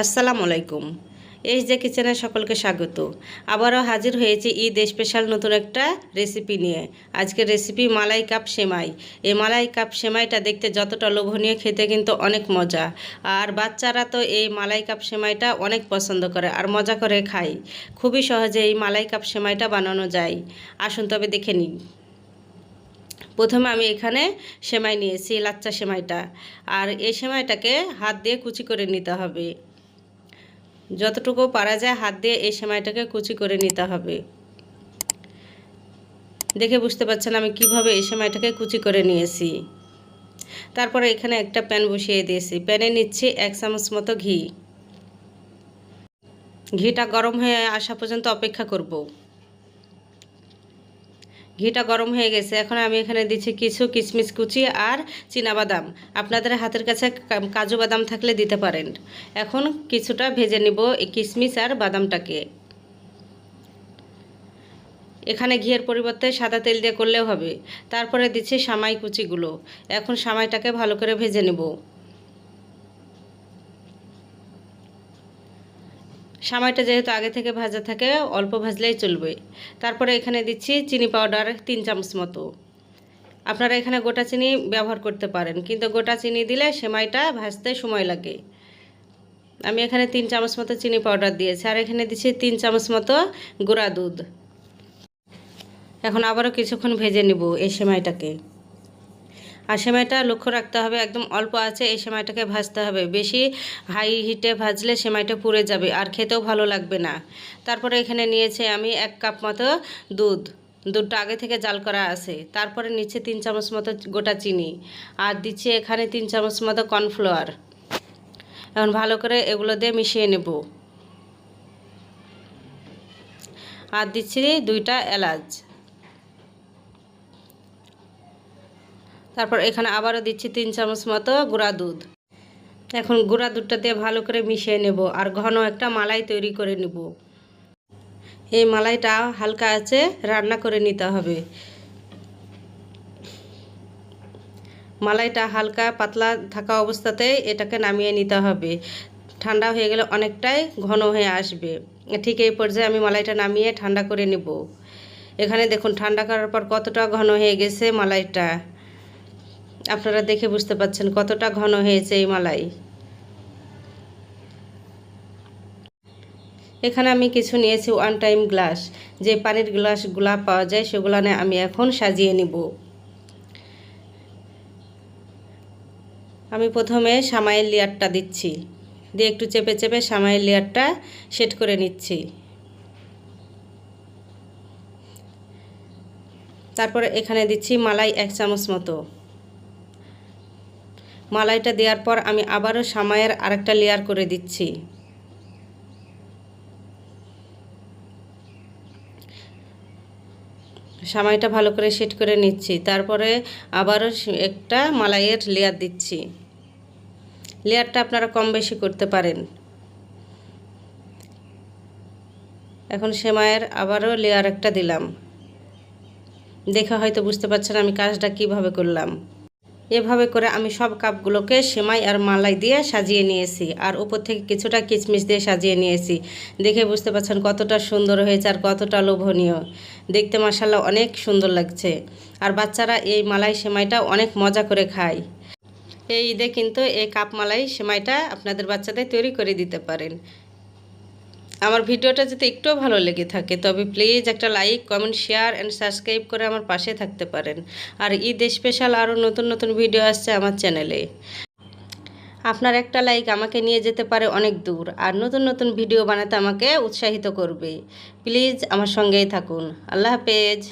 আসসালামু আলাইকুম। এই যে কিচেনে সকলকে স্বাগত। আবারও হাজির হয়েছে ঈদ স্পেশাল নতুন একটা রেসিপি নিয়ে। আজকের রেসিপি মালাই কাপ সেমাই। এই মালাই কাপ সেমাইটা দেখতে যতটা লোভনীয়, খেতে কিন্তু অনেক মজা। আর বাচ্চারা তো এই মালাই কাপ সেমাইটা অনেক পছন্দ করে আর মজা করে খায়। খুবই সহজে এই মালাই কাপ সেমাইটা বানানো যায়। আসুন তবে দেখে নিন প্রথমে আমি এখানে সেমাই নিয়েছি, লাচ্চা সেমাইটা। আর এই সেমাইটাকে হাত দিয়ে কুচি করে নিতে হবে। যতটুকু পারা যায় হাত দিয়ে এই সেমাইটাকে কুচি করে নিতে হবে। দেখে বুঝতে পারছেন আমি কীভাবে এই সেমাইটাকে কুচি করে নিয়েছি। তারপরে এখানে একটা প্যান বসিয়ে দিয়েছি। প্যানে নিচ্ছি এক চামচ মতো ঘি। ঘিটা গরম হয়ে আসা পর্যন্ত অপেক্ষা করব। ঘিটা গরম হয়ে গেছে। এখন আমি এখানে দিচ্ছি কিছু কিশমিশ কুচি আর বাদাম আপনাদের হাতের কাছে কাজু বাদাম থাকলে দিতে পারেন। এখন কিছুটা ভেজে নিব এই কিশমিশ আর বাদামটাকে। এখানে ঘিয়ের পরিবর্তে সাদা তেল দিয়ে করলেও হবে। তারপরে দিচ্ছি সামাই কুচিগুলো। এখন সামাইটাকে ভালো করে ভেজে নেব। সামাইটা যেহেতু আগে থেকে ভাজা থাকে, অল্প ভাজলেই চলবে তারপরে এখানে দিচ্ছি চিনি পাউডার তিন চামচ মতো। আপনারা এখানে গোটা চিনি ব্যবহার করতে পারেন, কিন্তু গোটা চিনি দিলে সেমাইটা ভাজতে সময় লাগে। আমি এখানে তিন চামচ মতো চিনি পাউডার দিয়েছি, আর এখানে দিচ্ছি তিন চামচ মতো গুঁড়া দুধ। এখন আবারও কিছুক্ষণ ভেজে নিব এই সেমাইটাকে। আর সেমাইটা লক্ষ্য রাখতে হবে, একদম অল্প আছে, এই সেমাইটাকে ভাজতে হবে। বেশি হাই হিটে ভাজলে সেমাইটা পুড়ে যাবে আর খেতেও ভালো লাগবে না। তারপরে এখানে নিয়েছে আমি এক কাপ মতো দুধ। দুধটা আগে থেকে জাল করা আছে। তারপরে নিচ্ছে তিন চামচ মতো গোটা চিনি। আর দিচ্ছি এখানে তিন চামচ মতো কর্নফ্লাওয়ার। এখন ভালো করে এগুলো দিয়ে মিশিয়ে নেব। আর দিচ্ছি দুইটা এলাচ। তারপর এখানে আবারও দিচ্ছি তিন চামচ মতো গুঁড়া দুধ। এখন গুঁড়া দুধটা দিয়ে ভালো করে মিশিয়ে নেব আর ঘন একটা মালাই তৈরি করে নেব। এই মালাইটা হালকা আছে, রান্না করে নিতে হবে। মালাইটা হালকা পাতলা থাকা অবস্থাতেই এটাকে নামিয়ে নিতে হবে। ঠান্ডা হয়ে গেলে অনেকটাই ঘন হয়ে আসবে। ঠিক এই পর্যায়ে আমি মালাইটা নামিয়ে ঠান্ডা করে নেব। এখানে দেখুন ঠান্ডা করার পর কতটা ঘন হয়ে গেছে মালাইটা। আপনারা দেখে বুঝতে পাচ্ছেন কতটা ঘন হয়েছে এই মালাই। এখানে আমি কিছু নিয়েছি ওয়ান টাইম গ্লাস যে পানির গ্লাসগুলা পাওয়া যায়, সেগুলানে আমি এখন সাজিয়ে নিব। আমি প্রথমে সামাইয়ের লেয়ারটা দিচ্ছি। দিয়ে একটু চেপে চেপে সামাইয়ের লেয়ারটা সেট করে নিচ্ছি। তারপরে এখানে দিচ্ছি মালাই এক চামচ মতো। মালাইটা দেওয়ার পর আমি আবারও সামাইয়ের আরেকটা লেয়ার করে দিচ্ছি। সামাইটা ভালো করে সেট করে নিচ্ছি। তারপরে আবারও একটা মালাইয়ের লেয়ার দিচ্ছি। লেয়ারটা আপনারা কম বেশি করতে পারেন। এখন সেমাইয়ের আবারও লেয়ার একটা দিলাম। দেখে হয়তো বুঝতে পারছেন আমি কাজটা কীভাবে করলাম। এভাবে করে আমি সব কাপগুলোকে সেমাই আর মালাই দিয়ে সাজিয়ে নিয়েছি। আর উপর থেকে কিছুটা কিচমিচ দিয়ে সাজিয়ে নিয়েছি। দেখে বুঝতে পারছেন কতটা সুন্দর হয়েছে আর কতটা লোভনীয়। দেখতে মাসাল্লাহ অনেক সুন্দর লাগছে। আর বাচ্চারা এই মালাই সেমাইটা অনেক মজা করে খায়। এই ঈদে কিন্তু এই কাপ মালাই সেমাইটা আপনাদের বাচ্চাদের তৈরি করে দিতে পারেন। আমার ভিডিওটা যদি একটুও ভালো লেগে থাকে, তবে প্লিজ একটা like comment share and subscribe করে আমার পাশে থাকতে পারেন। আর ঈদ স্পেশাল আরও নতুন নতুন ভিডিও আসছে আমার চ্যানেলে আপনার একটা লাইক আমাকে নিয়ে যেতে পারে অনেক দূর, আর নতুন নতুন ভিডিও বানাতে আমাকে উৎসাহিত করবে। প্লিজ আমার সঙ্গেই থাকুন। আল্লাহ হাফেজ।